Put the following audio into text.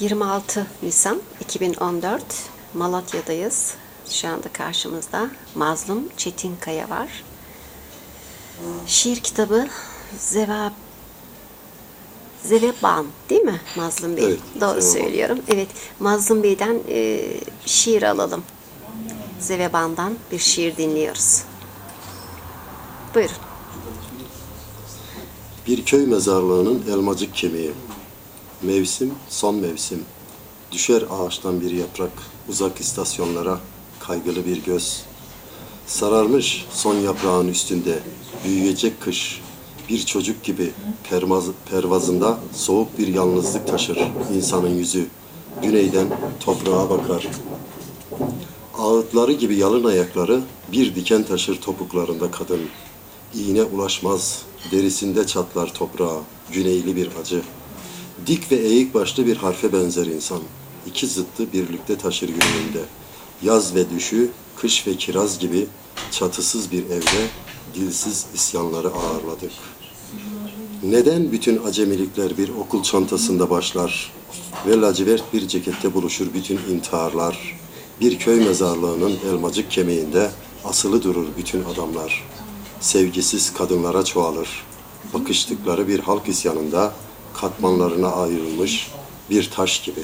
26 Nisan 2014 Malatya'dayız. Şu anda karşımızda Mazlum Çetinkaya var. Şiir kitabı Zeva Zeveban değil mi Mazlum Bey? Evet, Doğru Zeveban. söylüyorum. Evet Mazlum Bey'den e, şiir alalım. Zeveban'dan bir şiir dinliyoruz. Buyurun. Bir köy mezarlığının elmacık kemiği. Mevsim, son mevsim. Düşer ağaçtan bir yaprak, uzak istasyonlara kaygılı bir göz. Sararmış son yaprağın üstünde, büyüyecek kış. Bir çocuk gibi pervaz, pervazında soğuk bir yalnızlık taşır insanın yüzü. Güneyden toprağa bakar. Ağıtları gibi yalın ayakları bir diken taşır topuklarında kadın. İğne ulaşmaz, derisinde çatlar toprağa, güneyli bir acı. Dik ve eğik başlı bir harfe benzer insan. İki zıttı birlikte taşır yüreğinde. Yaz ve düşü, kış ve kiraz gibi çatısız bir evde dilsiz isyanları ağırladık. Neden bütün acemilikler bir okul çantasında başlar ve lacivert bir cekette buluşur bütün intiharlar? Bir köy mezarlığının elmacık kemiğinde asılı durur bütün adamlar. Sevgisiz kadınlara çoğalır. Bakıştıkları bir halk isyanında katmanlarına ayrılmış bir taş gibi.